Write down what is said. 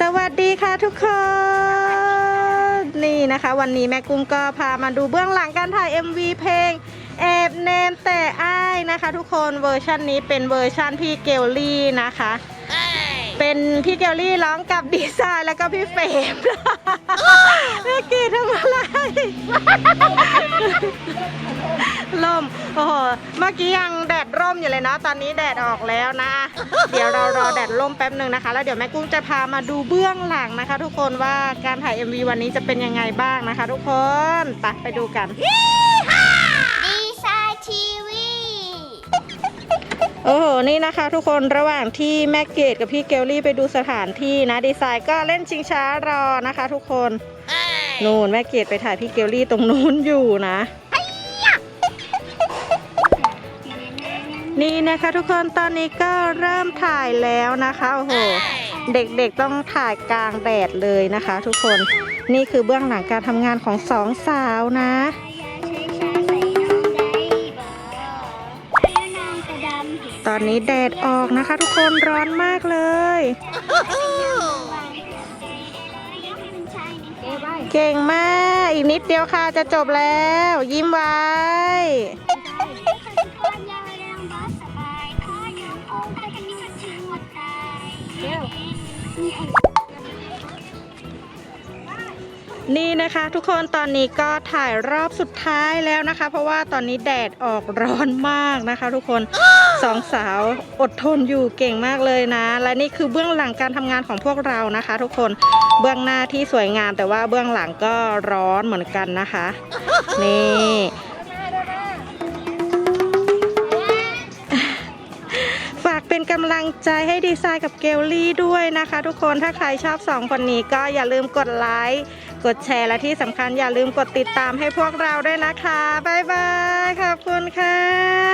สวัสดีค่ะทุกคน นี่นะคะ วันนี้แม่กุ้งก็พามาดูเบื้องหลังการถ่าย MV เพลงแอบแนมแต่อ้ายนะคะ ทุกคนเวอร์ชันนี้เป็นเวอร์ชันพี่เกลลี่นะคะ เป็นพี่เกลลี่ร้องกับดีไซน์แล้วก็พี่เฟรมแม่กีทำอะไรล่ มโอ้โหเมื่อกี้ยังแดดร่มอยู่เลยเนาะตอนนี้แดดออกแล้วนะ เดี๋ยวเรารอแดดร่มแป๊บหนึ่งนะคะ แล้วเดี๋ยวแม่กุ้งจะพามาดูเบื้องหลังนะคะ ทุกคนว่าการถ่าย MV วันนี้จะเป็นยังไงบ้างนะคะ ทุกคนไปไปดูกัน ดีไซน์ทีวี โอ้โห นี่นะคะทุกคนระหว่างที่แม่เกดกับพี่เกลลี่ไปดูสถานที่นะ ดีไซน์ก็เล่นชิงช้ารอนะคะ ทุกคน นู่นแม่เกดไปถ่ายพี่เกลลี่ตรงนู้นอยู่นะ นี่นะคะทุกคนตอนนี้ก็เริ่มถ่ายแล้วนะคะโอ้โหเด็กๆต้องถ่ายกลางแดดเลยนะคะ ทุกคนนี่คือเบื้องหลังการทำงานของสองสาวนะตอนนี้แดดออกนะคะ ทุกคนร้อนมากเลย เก่งมาก อีกนิดเดียวค่ะจะจบแล้ว ยิ้มไว้ นี่นะคะทุกคนตอนนี้ก็ถ่ายรอบสุดท้ายแล้วนะคะ เพราะว่าตอนนี้แดดออกร้อนมากนะคะ ทุกคนสองสาวอดทนอยู่เก่งมากเลยนะ และนี่คือเบื้องหลังการทำงานของพวกเรานะคะ ทุกคนเบื้องหน้าที่สวยงามแต่ว่าเบื้องหลังก็ร้อนเหมือนกันนะคะ นี่ เป็นกำลังใจให้ดีไซน์กับเกลลี่ด้วยนะคะ ทุกคนถ้าใครชอบสองคนนี้ก็อย่าลืมกดไลค์กดแชร์และที่สำคัญอย่าลืมกดติดตามให้พวกเราด้วยนะคะ บ๊ายบาย ขอบคุณค่ะ